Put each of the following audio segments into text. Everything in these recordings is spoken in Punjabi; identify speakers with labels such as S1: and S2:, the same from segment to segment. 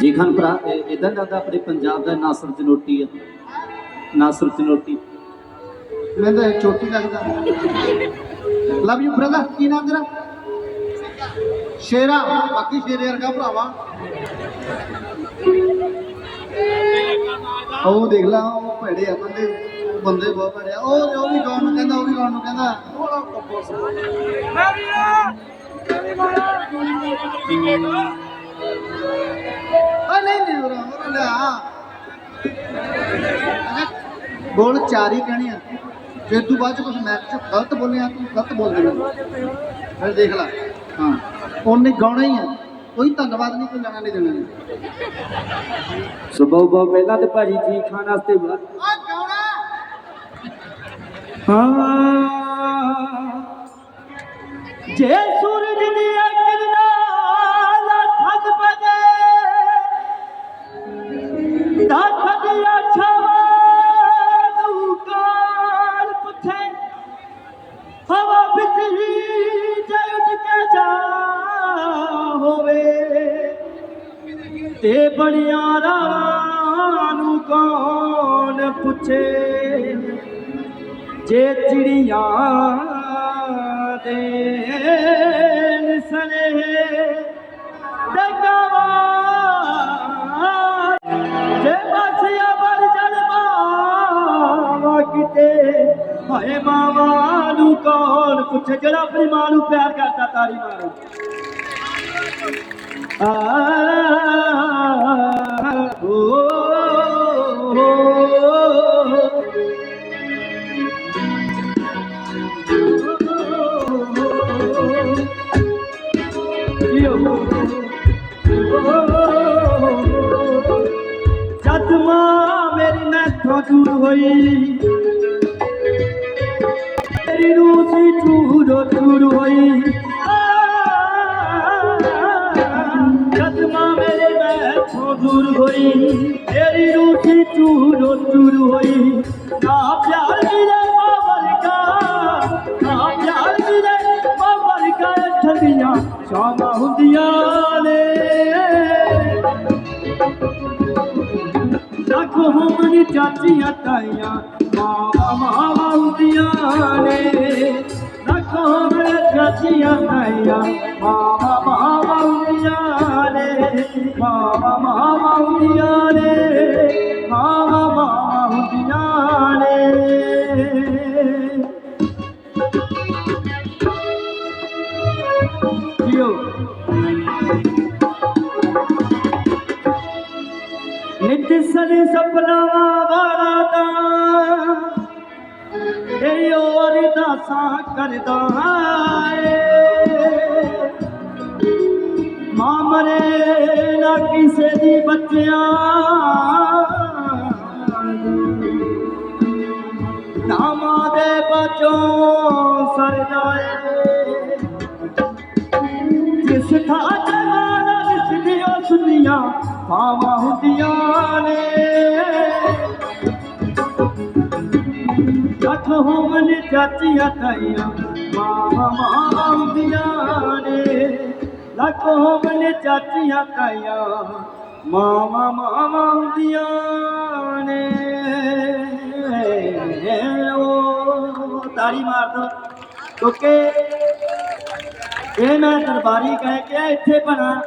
S1: ਜੀ ਖਾਨ ਭਰਾ ਇਦਾਂ ਲੱਗਦਾ ਆਪਣੇ ਪੰਜਾਬ ਦਾ ਨਾਸਰ ਜਨੋਟੀ ਆ। ਨਾਸਰ ਜਨੋਟੀ।
S2: ਮੈਨੂੰ ਤਾਂ ਇਹ ਚੋਟੀ ਲੱਗਦਾ। ਲਵ ਯੂ ਬ੍ਰਦਰ ਕੀ ਨਾਮ ਤੇਰਾ? ਸ਼ੇਰਾ। ਬਾਕੀ ਸ਼ੇਰੇ ਵਰਗਾ ਭਰਾਵਾ। ਉਹ ਦੇਖ ਲਾ ਉਹ ਭੇੜੇ ਆ ਬੰਦੇ। ਉਹ ਬੰਦੇ ਬਹੁਤ ਭੇੜੇ ਆ। ਉਹ ਉਹ ਵੀ ਗਾਉਣ ਨੂੰ ਕਹਿੰਦਾ ਉਹ ਵੀ ਗਾਉਣ ਨੂੰ ਕਹਿੰਦਾ। ਥੋੜਾ ਕੱਪੋ ਆ ਨਹੀਂ ਨਹੀਂ ਉਰਾ ਉਰਾ ਲਿਆ। ਬੋਲ ਚਾਰ ਕਹਿਣੀ ਆ। ਜੇ ਤੂੰ ਬਾਅਦ ਚ ਕੁਝ ਮੈਚ ਚ ਗਲਤ ਬੋਲਿਆ ਤੂੰ ਗਲਤ ਬੋਲ ਦੇਣਾ। ਫਿਰ ਦੇਖ ਲੈ। ਹਾਂ ਉਹਨੇ ਗਾਉਣਾ ਹੀ ਆ। ਕੋਈ ਧੰਨਵਾਦ ਨਹੀਂ ਕੋਈ ਲੈਣਾ ਨਹੀਂ ਦੇਣਾ।
S1: ਸੋ ਬਹੁਤ ਬਹੁਤ ਪਹਿਲਾਂ ਤੇ ਭਾਜੀ ਜੀ ਖਾਨ ਵਾਸਤੇ ਵਾ-
S2: ਆ ਗਾਉਣਾ।
S1: ਹਾਂ। ਜੇ ਸੂਰਜ ਦੀ ਤੇ ਬੜਿਆਰਾਂ ਨੂੰ ਕੌਣ ਪੁੱਛੇ? ਜੇ ਚਿੜੀਆਂ ਦੇ ਨਿਸਣੇ ਡਗਵਾ ਜੇ ਬਾਸਿਆ ਬਰ ਜਲਵਾ ਕਿਤੇ, ਹਾਏ ਮਾਵਾਂ ਨੂੰ ਕੌਣ ਪੁੱਛੇ? ਜਿਹੜਾ ਆਪਣੀ ਮਾਂ ਨੂੰ ਪਿਆਰ ਕਰਦਾ, ਤਾਰੀ ਮਾਰੋ ਆ ਓ ਜਦ ਮਾਂ ਮੇਰੀ ਮੈਥੋਂ ਦੂਰ ਹੋਈ ਤੇਰੀ ਰੂਹ ਸੀ ਚੂਰੋ ਚੂਰ ਹੋਈ ਮੈਥੋਂ ਦੂਰ ਹੋਈ ਤੇਰੀ ਰੂਹ ਸੀ ਚੂਰੋ ਚੂਰ ਹੋਈ ਨਾ ਪਿਆਰ ਮਿਲੇ ਮਾਂ ਵਰਗਾ ਨਾ ਪਿਆਰ ਮਿਲੇ ਮਾਂ ਵਰਗਾ ਠੰਡੀਆਂ ਸ਼ਾਮਾਂ ਹੁੰਦੀਆਂ ਨੇ ਲੱਖ ਹੋਣ ਚਾਚੀਆਂ ਤਾਈਆਂ ਮਾਵਾ ਮਾਵਾ ਹੁੰਦੀਆਂ ਨੇ ਲੱਖ ਹੋਣ ਚਾਚੀਆਂ ਤਾਈਆਂ ਮਾਵਾ ਮਾਵਾ ਹੁੰਦੀਆਂ ਨੇ, ਮਾਵਾ ਮਾਵਾ ਹੁੰਦੀਆਂ ਨੇ। ਮਾਵਾ ਨਿਤ ਸਨ ਸਪਨਾਵਾਂ ਵਾਲਾ ਦਾ ਇਹ ਔਰ ਕਰਦਾ ਏ। ਮਰੇ ਨਾ ਕਿਸੇ ਦੀ ਬੱਚਿਆਂ ਨਾਮਾਂ ਦੇ ਬਚੋਂ ਸਰਦਾ ਏ ਜਿਸ ਥਾਂ ਜਵਾਨਾ ਵਿਸਦੀਆਂ ਸੁਨੀਆਂ ਪਾਵਾਂ ਹੁੰਦੀਆਂ ਨੇ ਲੱਖ ਹੋਵਨ ਚਾਚੀਆਂ ਤਾਈਆਂ ਮਾਵਾਂ ਮਾਵਾਂ ਹੁੰਦੀਆਂ ਨੇ ਲੱਖ ਹੋਵਨ ਚਾਚੀਆਂ ਤਾਈਆਂ ਮਾਵਾਂ ਮਾਵਾਂ ਹੁੰਦੀਆਂ ਨੇ। ਉਹ ਤਾੜੀ ਮਾਰ ਦੋ। ਕਿਉਂਕਿ ਇਹ ਮੈਂ ਦਰਬਾਰੀ ਕਹਿ ਕੇ ਆ, ਇੱਥੇ ਬਣਾ।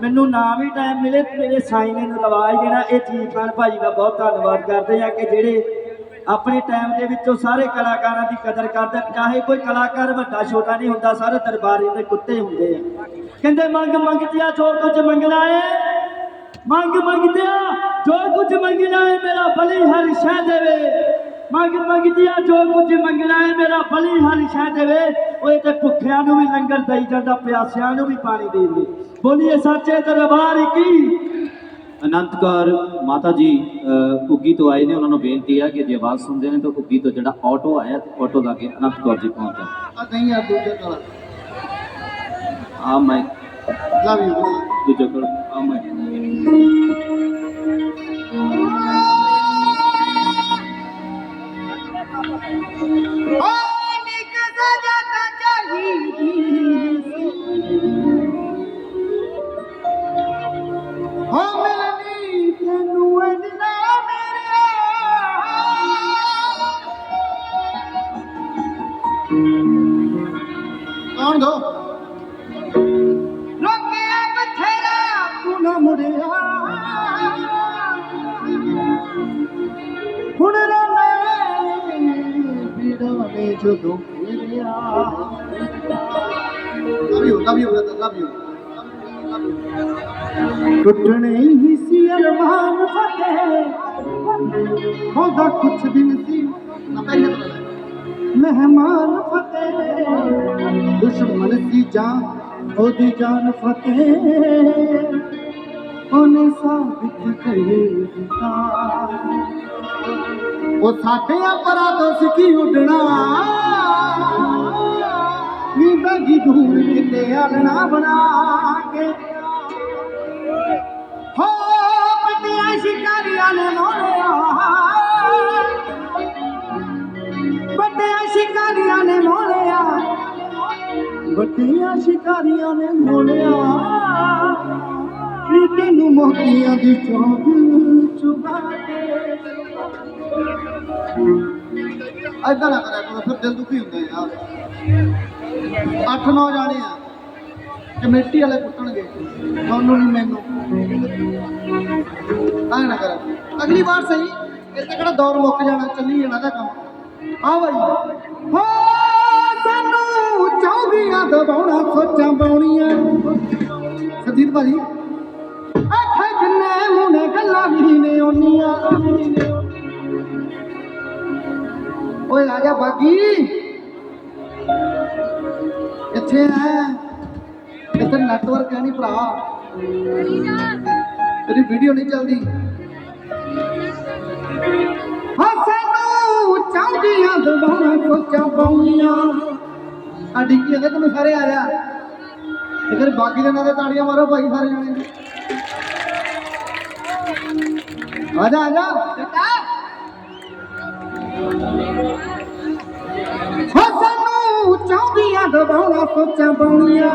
S1: ਮੈਨੂੰ ਨਾ ਵੀ ਟਾਈਮ ਮਿਲੇ ਮੇਰੇ ਸਾਈਨੇ ਨੇ ਲਵਾ ਹੀ ਦੇਣਾ ਇਹ ਚੀਜ਼ ਖਾਨ ਭਾਜੀ ਦਾ ਬਹੁਤ ਧੰਨਵਾਦ ਕਰਦੇ ਆ ਕਿ ਜਿਹੜੇ ਆਪਣੇ ਟਾਈਮ ਦੇ ਵਿੱਚੋਂ ਸਾਰੇ ਕਲਾਕਾਰਾਂ ਦੀ ਕਦਰ ਕਰਦੇ ਚਾਹੇ ਕੋਈ ਕਲਾਕਾਰ ਵੱਡਾ, ਛੋਟਾ ਨਹੀਂ ਹੁੰਦਾ, ਸਾਰੇ ਦਰਬਾਰੀ ਦੇ ਕੁੱਤੇ ਹੁੰਦੇ ਆ। ਕਹਿੰਦੇ, ਮੰਗ ਮੰਗਦਿਆ ਜੋ ਕੁਝ ਮੰਗਣਾ ਏ, ਮੰਗ ਮੰਗਦਿਆ ਜੋ ਕੁਝ ਮੰਗਣਾ ਏ, ਮੇਰਾ ਬਲੀ ਹਰ ਸ਼ੈ ਦੇਵੇ। ਮੰਗ ਮੰਗਦਿਆ ਜੋ ਕੁਝ ਮੰਗਣਾ ਏ, ਮੇਰਾ ਬਲੀ ਹਰ ਸ਼ੈ ਦੇਵੇ। ਓਏ ਤੇ ਭੁੱਖਿਆਂ ਨੂੰ ਵੀ ਲੰਗਰ ਦਈ ਜਾਂਦਾ, ਪਿਆਸਿਆਂ ਨੂੰ ਵੀ ਪਾਣੀ ਦੇਵੇ। ਬੋਲੀਏ, ਸੱਚੇ ਦਰਬਾਰ ਕੀ ਅਨੰਤ ਕੌਰ ਮਾਤਾ ਜੀ ਉੱਗੀ ਤੋਂ ਆਏ ਨੇ ਉਹਨਾਂ ਨੂੰ ਬੇਨਤੀ ਹੈ ਕਿ ਜੇ ਆਵਾਜ਼ ਸੁਣਦੇ ਨੇ ਤਾਂ ਉੱਗੀ ਤੋਂ ਜਿਹੜਾ ਆਟੋ ਆਇਆ ਤੇ ਆਟੋ ਲਾ ਕੇ ਅਨੰਤ ਕੌਰ ਜੀ ਪਹੁੰਚ
S2: ਆ ਨਹੀਂ ਯਾਰ ਦੂਜੇ ਕੋਲ।
S1: ਆ ਮੈਂ।
S2: ਲਵ ਯੂ
S1: ਦੂਜੇ ਕੋਲ। ਆ ਮੈਂ।
S2: ਓ ਨਿਕ ਸਜਾ ਤਾਂ ਚਾਹੀਦੀ। ਸੁਣ ਦੋ ਰੋਕਿਆ ਬਥੇਰਾ ਤੂੰ ਨਾ ਮੁੜਿਆ। ਹੁਣ ਰੋਣੇ ਬਿੜਾਵੇ ਜਦੋਂ ਫਿਰਿਆ love you love you brother love you
S1: ਟੁੱਟਣੇ ਹੀ ਸੀ ਅਰਮਾਨ ਫਤਿਹ।
S2: ਹੁੰਦਾ ਕੁਛ ਦਿਨ ਸੀ।
S1: ਮਹਿਮਾਨ ਫਤਿਹ।
S2: ਦੁਸ਼ਮਣ ਸੀ ਜਾਨ
S1: ਉਹਦੀ ਜਾਨ ਫਤਿਹ ਉਹਨੇ ਸਾਬਿਤ ਕਰ ਦਿੱਤਾ
S2: ਉਹ ਸਾਡੇ ਪਰਾਂ ਤੋਂ ਸਿੱਖੀ ਉੱਡਣਾ
S1: ਨੀ ਬੈਗੀ ਦੂਰ ਕਿਤੇ ਆਲਣਾ ਬਣਾ ਕੇ ਹੋ ਪੱਟੀਆਂ ਸ਼ਿਕਾਰੀਆਂ ਨੇ ਮੋੜਿਆ ਵੱਡਿਆਂ ਸ਼ਿਕਾਰੀਆਂ ਨੇ ਮੋੜਿਆ। ਨੀ ਤੈਨੂੰ ਮੋਤੀਆਂ ਦੀ ਚੌਂਕ ਚੁਬਾ ਕੇ?
S2: ਐਦਾਂ ਨਾ ਕਰਿਆ ਕਰੋ, ਫਿਰ ਦਿਲ ਦੁਖੀ ਹੁੰਦਾ ਯਾਰ ਅੱਠ ਨੌ ਜਾਣੇ ਆ, ਕਮੇਟੀ ਵਾਲੇ ਕੁੱਟਣਗੇ। ਤੁਹਾਨੂੰ ਨਹੀਂ, ਮੈਨੂੰ। ਐ ਨਾ ਕਰ। ਅਗਲੀ ਵਾਰ ਸਹੀ ਇਹ ਤੇ ਕਿਹੜਾ ਦੌਰ ਮੁੱਕ ਜਾਣਾ, ਚੱਲੀ ਜਾਣਾ ਦਾ ਕੰਮ। ਆ ਬਾਈ।
S1: ਹੋ ਦਬਾਉਣਾ, ਸੋਚਾਂ ਬਾਉਣੀਆਂ।
S2: ਸਰਜੀਤ ਭਾਜੀ।
S1: ਅੱਖਾਂ ਜਿੰਨੇ ਮੂਨੇ ਗੱਲਾਂ ਵੀ ਨੇ ਓਨੀਆਂ
S2: ਓਏ, ਆ ਜਾ ਬਾਗੀ। ਇੱਥੇ ਆ। ਇੱਥੇ ਨੈਟਵਰਕ ਹੈ ਨਹੀਂ ਭਰਾ। ਤੇਰੀ ਵੀਡੀਓ ਨਹੀਂ ਚੱਲਦੀ।
S1: ਹੋ ਸਾਨੂੰ ਚੌਂਦੀਆਂ ਦਬਾਉਣਾ, ਸੋਚਾਂ ਬਾਉਣੀਆਂ।
S2: ਆ ਡਿੱਗੀ ਜਾਂਦੇ ਤੈਨੂੰ ਸਾਰੇ ਆ ਜਾ ਤੇ ਫਿਰ ਬਾਕੀ ਦੇ ਤਾੜੀਆਂ ਮਾਰੋ ਭਾਈ ਸਾਰੇ ਜਾਣੇ। ਆ ਜਾ ਆ ਜਾ।
S1: ਹੋ ਸਾਨੂੰ ਚੌਂਦੀਆਂ ਦਬਾਉਣਾ ਸੋਚਾਂ ਬਾਉਣੀਆਂ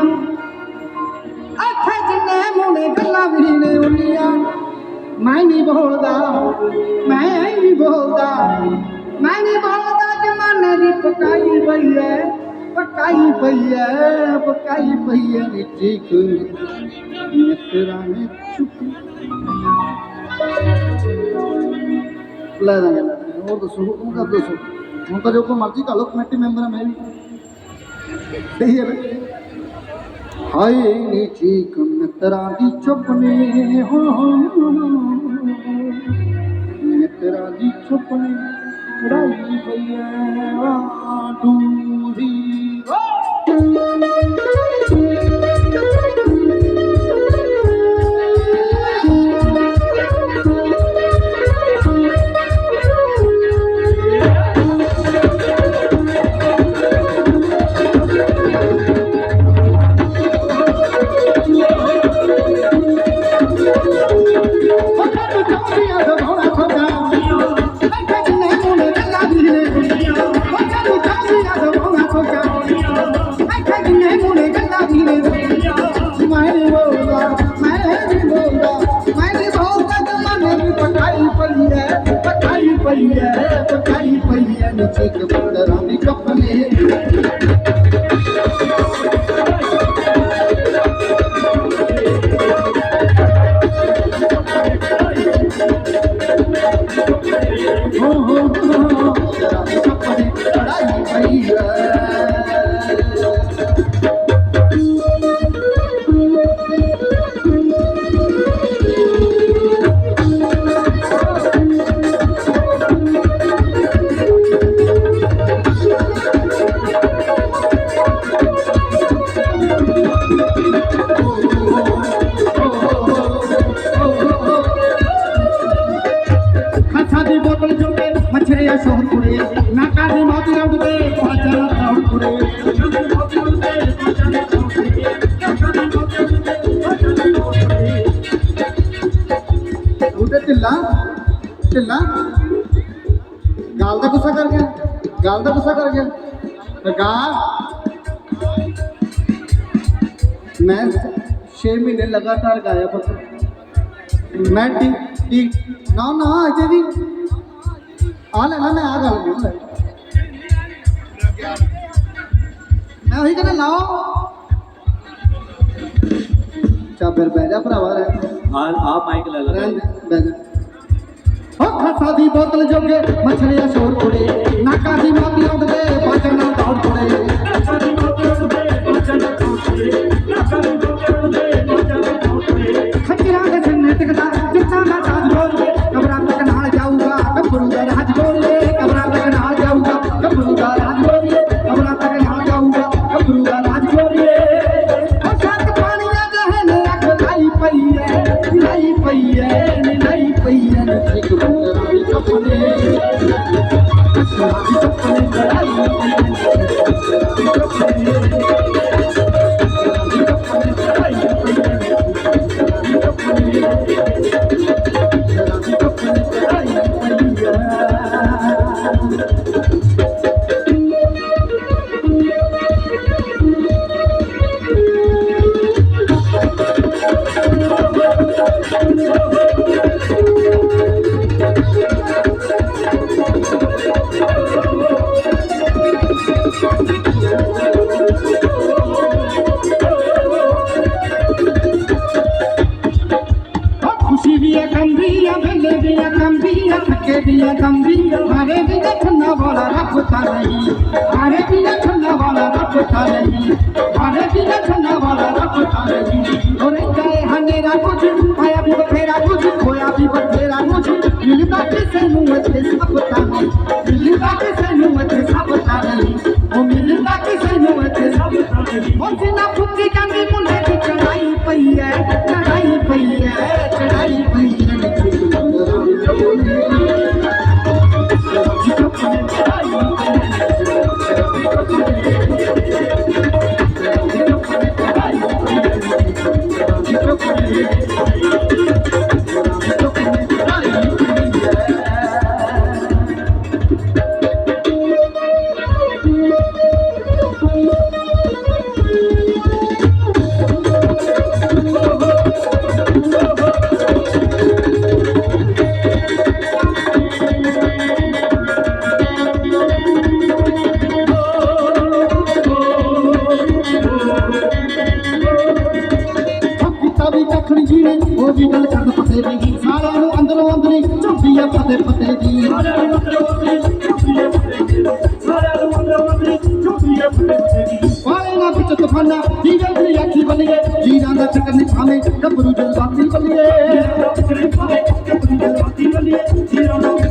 S1: ਅੱਖਾਂ ਜਿੰਨੇ ਮੂਨੇ ਗੱਲਾਂ ਵੀ ਨੇ ਓਨੀਆਂ ਮੈਂ ਨਹੀਂ ਬੋਲਦਾ, ਮੈਂ ਨਹੀਂ ਬੋਲਦਾ। ਮੈਂ ਨਹੀਂ ਬੋਲਦਾ ਜਮਾਨੇ ਦੀ ਪਕਾਈ ਪਈ ਐ। ਪਕਾਈ ਪਈ ਐ ਪਕਾਈ ਪਈ ਐ ਨੀ
S2: ਚੀਕ ਮਿੱਤਰਾਂ ਨੇ ਚੁੱਪ ਲੈ ਦਾਂਗੇ ਹੋਰ ਦੱਸੋ ਹੁਕਮ ਕਰ ਦੱਸੋ ਹੁਣ ਤਾਂ ਜੋ ਕੋ ਮਰਜ਼ੀ ਕਰ ਲਓ, ਕਮੇਟੀ ਮੈਂਬਰ ਆ ਮੈਂ ਵੀ। ਸਹੀ ਹੈ ਹਾਏ ਨੀ ਚੀਕ ਮਿੱਤਰਾਂ ਦੀ ਚੁੱਪ ਨੇ, ਹੋ ਮਿੱਤਰਾਂ ਦੀ ਚੁੱਪ ਨੇ
S1: ਕੜਾਈ ਪਈ ਐ, ਆ ਦੂਰੀ
S2: ਪਈ ਉਹਦੇ ਢਿੱਲਾ ਢਿੱਲਾ। ਗਾਲ ਦਾ ਗੁੱਸਾ ਕਰ ਗਿਆ ਗਾਲ ਦਾ ਗੁੱਸਾ ਕਰ ਗਿਆ। ਤੇ ਗਾ ਮੈਂ 6 ਮਹੀਨੇ ਲਗਾਤਾਰ ਗਾਇਆ ਪੁੱਤ। ਮੈਂ ਟੀ ਟੀ ਨਾ ਨਾ ਅਜੇ ਵੀ। ਆ ਲੈ ਲੈ ਮੈਂ ਆ ਗੱਲ ਨਹੀਂ ਲੈ। ਮੈਂ ਉਹੀ ਕਹਿੰਦਾ ਲਾਓ। ਚਾ ਫਿਰ ਬਹਿ ਜਾ ਭਰਾਵਾ ਰਹਿ
S1: ਆ ਆ ਮਾਈਕ ਲੈ
S2: ਰਹਿਣ ਦੇ, ਬਹਿ ਜਾ
S1: ਹੋ ਖਸਾ ਦੀ ਬੋਤਲ ਜੋਗੇ ਮਛੜਿਆ ਸ਼ੋਰ ਕੁੜੇ
S2: Thank you. ਵਾਲਾ ਰੱਬ ਤਾਂ ਨਹੀਂ ਹਾਰੇ ਵੀ ਦੇਖਣਾ ਵਾਲਾ ਰੱਬ ਤਾਂ ਨਹੀਂ ਹਾਰੇ ਵੀ ਦੇਖਣਾ ਵਾਲਾ ਰੱਬ ਤਾਂ ਨਹੀਂ ਹੋਰੇ ਗਏ ਹਨੇਰਾ ਕੁਝ ਆਇਆ ਵੀ ਬਥੇਰਾ ਕੁਝ ਹੋਇਆ ਵੀ ਬਥੇਰਾ ਕੁਝ ਮਿਲਦਾ ਕਿਸੇ ਨੂੰ ਇੱਥੇ ਸਭ ਤਾਂ ਨਹੀਂ ਮਿਲਦਾ ਕਿਸੇ ਨੂੰ ਇੱਥੇ ਸਭ ਤਾਂ ਨਹੀਂ ਉਹ ਗੱਲ ਕਰਨ ਪਤੇ ਦੀ। ਸਾਰਿਆਂ ਨੂੰ ਅੰਦਰੋਂ ਅੰਦਰੀ ਝੁੰਡੀ ਆ ਪਤੇ ਪਤੇ ਦੀ। ਵਾਲੇ ਨਾ ਵਿੱਚ ਤੂਫਾਨਾ ਜੀਵਨ ਦੀ ਅੱਖੀ ਬੱਲੀਏ ਜੀਰਾਂ ਦਾ ਚੱਕਰ ਨਹੀਂ ਖਾਵੇਂ ਗੱਭਰੂ ਜਜ਼ਬਾਤੀ ਬੱਲੀਏ ਹੁਣ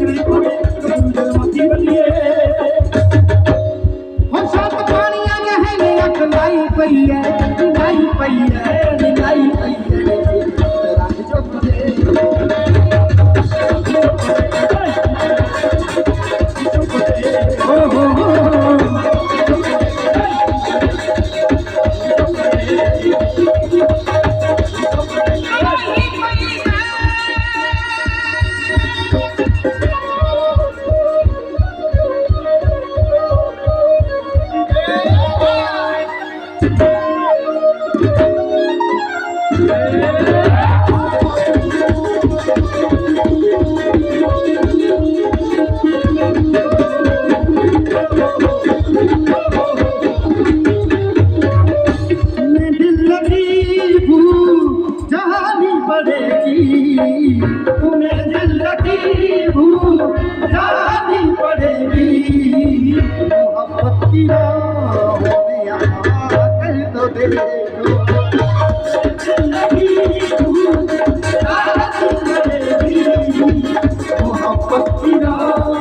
S2: Krishna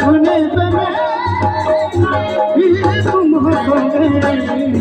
S2: کنی تے میں ہیے تم ہو کنی ہیے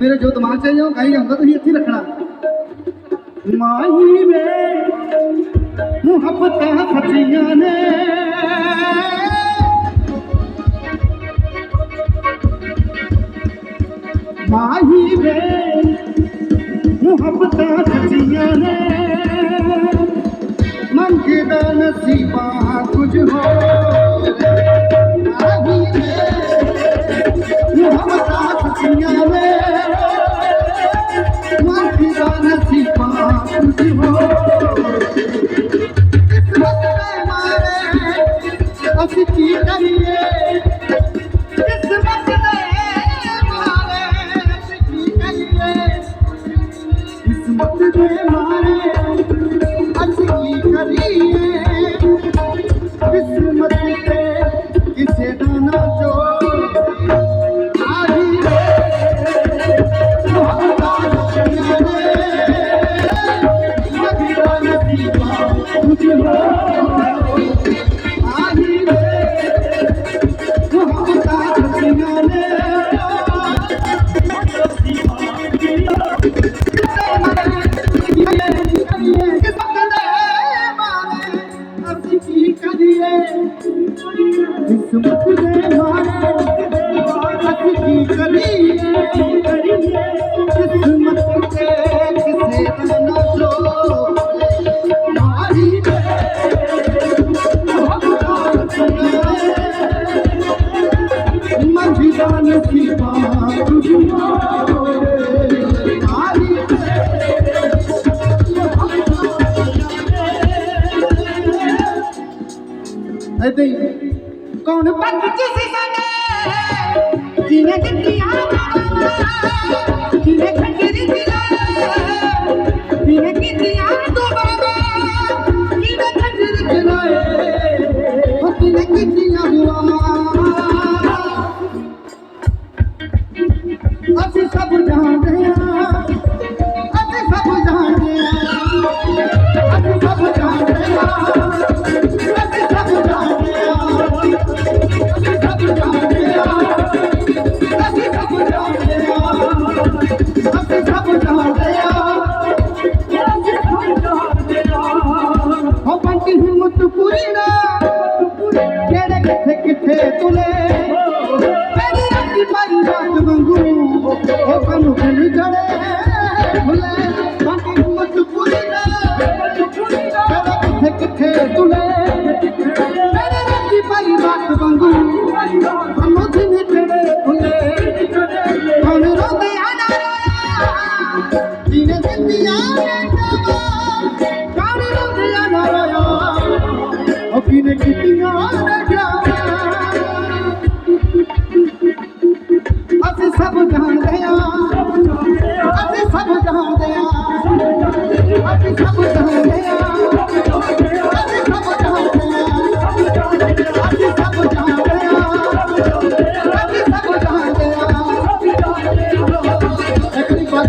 S2: मेरे जो दिमाग चाहिए कहीं अंदर तो ही अच्छी रखना माई में मुहब्बत फतिया ने
S3: माही में
S2: मुहब्बत फतिया ने किस्मत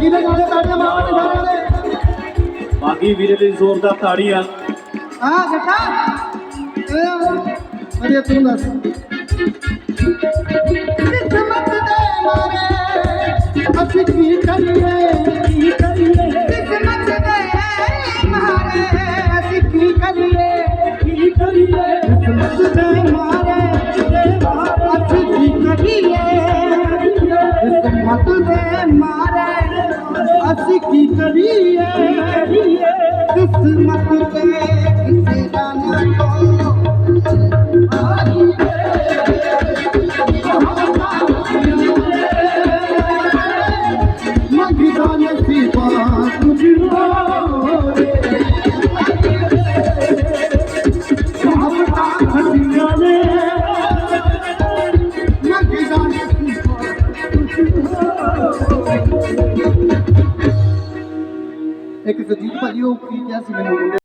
S2: ਬਾਕੀ ਕੋਲੇ ਬੈਠੇ ਮਾਵਾ ਤੇ
S1: ਵੀਰੇ ਲਈ ਜ਼ੋਰਦਾਰ ਤਾੜੀ
S2: ਆ। ਹਾਂ ਗੱਟਾ ਤੂੰ ਦੱਸ। ਕਿਸਮਤ ਦੇ ਮਾਰੇ ਅਸੀਂ ਕੀ ਕਰੀਏ? ਇੱਕ ਸਦੀਪ ਭਾਜੀ ਉਹ ਕੀ ਕਿਹਾ ਸੀ ਮੈਨੂੰ